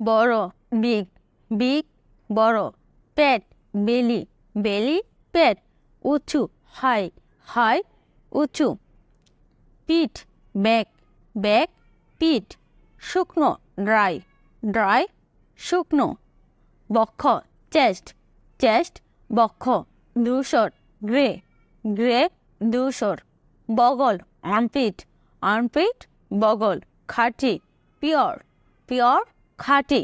বড়, big big, বড়, পেট, বেলি বেলি, পেট, উঁচু, হাই হাই, উঁচু, পিঠ, ব্যাক ব্যাক, পিঠ, শুকনো, ড্রাই ড্রাই, শুকনো, বক্ষ, চেস্ট চেস্ট, বক্ষ ধূসর গ্রে গ্রে ধূসর বগল আর্মপিট আর্মপিট বগল, খাঁটি, পিওর পিওর খাঁটি,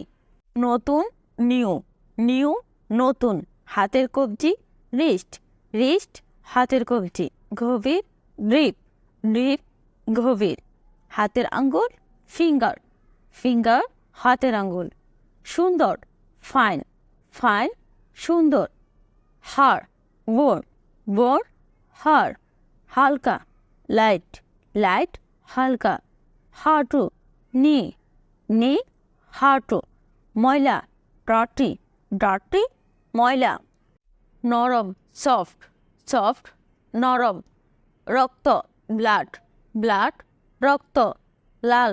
নতুন, নিউ নিউ, নতুন, হাতের কবজি, রিস্ট রিস্ট, হাতের কবজি, গভীর ড্রিপ ড্রিপ গভীর, হাতের আঙ্গুল, ফিঙ্গার ফিঙ্গার, হাতের আঙ্গুল, সুন্দর, ফাইন ফাইন, সুন্দর হাড় বোর বোর হাড় হালকা, লাইট লাইট, হালকা, হাঁটু, নি নি হাঁটু, ময়লা ডার্টি ডার্টি ময়লা, নরম, সফট সফট, নরম, রক্ত, ব্লাড ব্লাড, রক্ত, লাল,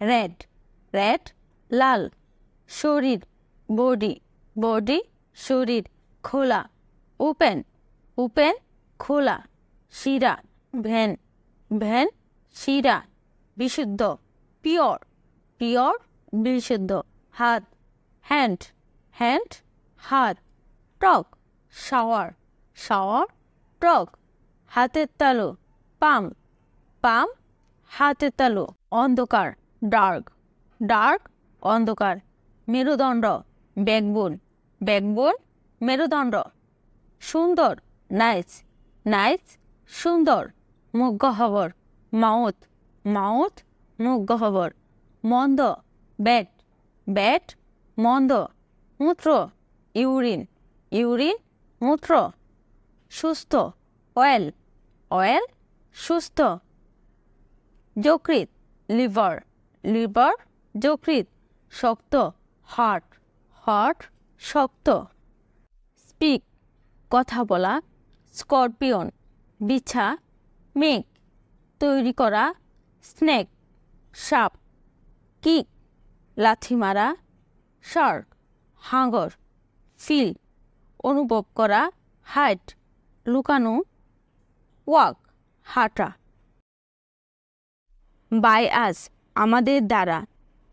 রেড রেড, লাল, শরীর, বডি বডি, শরীর, খোলা, ওপেন ওপেন, খোলা, শিরা, ভ্যান ভ্যান, শিরা, বিশুদ্ধ, পিওর পিওর বিশুদ্ধ হাত। হ্যান্ড। হ্যান্ড। হাত। টক। শাওয়ার। শাওয়ার। টক। হাতের তালু। পাম। পাম। হাতের তালু। অন্ধকার। ডার্ক। ডার্ক। অন্ধকার। মেরুদণ্ড। ব্যাকবোন। ব্যাকবোন। মেরুদণ্ড। সুন্দর। নাইস। নাইস। সুন্দর। মুখ হবর মাউথ। মাউথ। মুখ হবর মন্দ। ব্যাট ব্যাট, মন্দ, মূত্র, ইউরিন ইউরিন, মূত্র, সুস্থ, অয়েল অয়েল, সুস্থ। যকৃত লিভার লিভার যকৃত শক্ত, হার্ট হার্ট, শক্ত। স্পিক, কথা বলা, স্করপিয়ন, বিছা, মেঘ, তৈরি করা, স্নেক, সাপ, কিক। লাথি মারা শার্ক, হাঙ্গর, ফিল, অনুভব করা, হাইট, লুকানো, ওয়াক, হাঁটা। বাই আস আমাদের দ্বারা,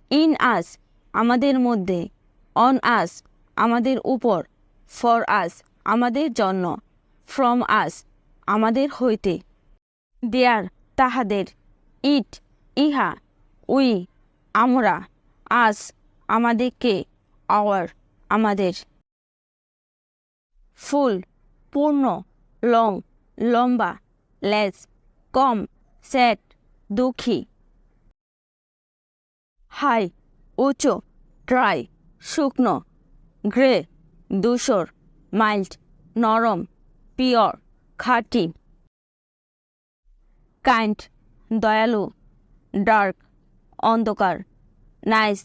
ইন আস আমাদের মধ্যে, অন আস আমাদের উপর, ফর আস আমাদের জন্য, ফ্রম আস আমাদের হইতে। দেয়ার তাহাদের, ইট, ইহা, উই, আমরা। আস আমাদেরকে আওয়ার আমাদের ফুল, পূর্ণ, লং, লম্বা, লেস, কম, স্যাট, দুঃখী। হাই, উঁচু, ড্রাই, শুকনো, গ্রে, ধূসর, মাইল্ড, নরম, পিওর, খাঁটি। কাইন্ড, দয়ালু, ডার্ক, অন্ধকার। নাইস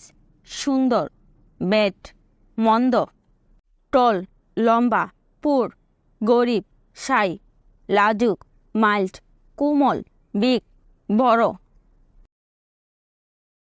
সুন্দর বেট মন্দ টল লম্বা পুর গরিব সাই লাজুক মাইল্ড কোমল বিগ বড়।